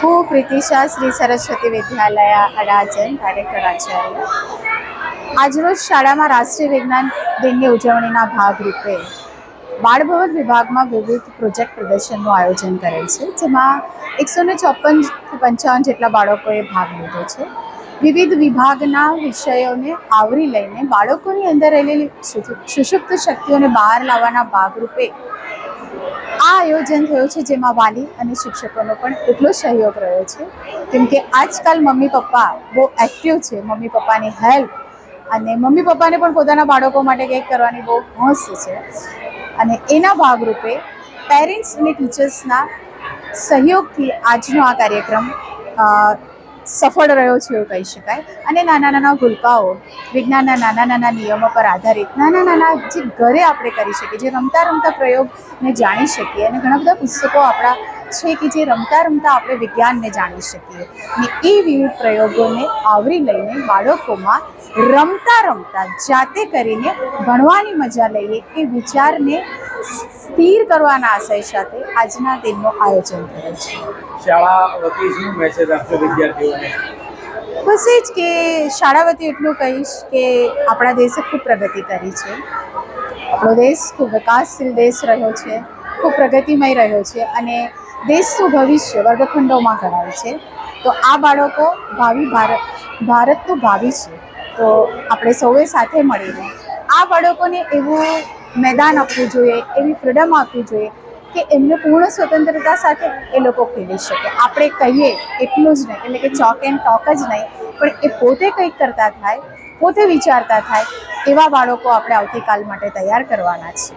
હું પ્રીતિશા શ્રી સરસ્વતી વિદ્યાલય અડાજન ડાયરેક્ટર આચાર્ય. આજરોજ શાળામાં રાષ્ટ્રીય વિજ્ઞાન દિનની ઉજવણીના ભાગરૂપે બાળભવન વિભાગમાં વિવિધ પ્રોજેક્ટ પ્રદર્શનનું આયોજન કરેલ છે, જેમાં એકસો ને ચોપન પંચાવન જેટલા બાળકોએ ભાગ લીધો છે. વિવિધ વિભાગના વિષયોને આવરી લઈને બાળકોની અંદર રહેલી સુષુપ્ત શક્તિઓને બહાર લાવવાના ભાગરૂપે આ આયોજન થયું છે જેમાં વાલી અને શિક્ષકોનો પણ એટલો સહયોગ રહ્યો છે. કેમ કે આજકાલ મમ્મી પપ્પા બહુ એક્ટિવ છે. મમ્મી પપ્પાની હેલ્પ અને મમ્મી પપ્પાને પણ પોતાના બાળકો માટે કંઈક કરવાની બહુ હોંશ છે. અને એના ભાગરૂપે પેરેન્ટ્સ અને ટીચર્સના સહયોગથી આજનો આ કાર્યક્રમ સફળ રહ્યો છે એવું કહી શકાય. અને નાના નાના ભૂલકાઓ, વિજ્ઞાનના નાના નાના નિયમો પર આધારિત નાના નાના જે ઘરે આપણે કરી શકીએ, જે રમતા રમતા પ્રયોગને જાણી શકીએ અને ઘણા બધા પુસ્તકો આપણા છે કે જે રમતા રમતા આપણે વિજ્ઞાનને જાણી શકીએ. અને એ વિવિધ પ્રયોગોને આવરી લઈને બાળકોમાં રમતા રમતા જાતે કરીને ભણવાની મજા લઈએ એ વિચારને સ્થિર કરવાના આશય સાથે આજના દિનનું આયોજન કરે છે. શાળા વતી શું મેસેજ આપશો વિદ્યાર્થીઓને? બસ એ જ કે શાળા વતી એટલું કહીશ કે આપણા દેશે ખૂબ પ્રગતિ કરી છે. આપણો દેશ ખૂબ વિકાસશીલ દેશ રહ્યો છે ખૂબ પ્રગતિમય રહ્યો છે અને દેશનું ભવિષ્ય વર્ગખંડોમાં ગણાય છે. તો આ બાળકો ભાવિ ભારત ભારતનું ભાવિ છે. તો આપણે સૌએ સાથે મળીને આ બાળકોને એવું મેદાન આપવું જોઈએ, એવી ફ્રીડમ આપવી જોઈએ કે એમને પૂર્ણ સ્વતંત્રતા સાથે એ લોકો ખેલી શકે. આપણે કહીએ એટલું જ નહીં, એટલે કે ચોક એન્ડ ટોક જ નહીં, પણ એ પોતે કંઈક કરતા થાય, પોતે વિચારતા થાય, એવા બાળકો આપણે આવતીકાલ માટે તૈયાર કરવાના છે.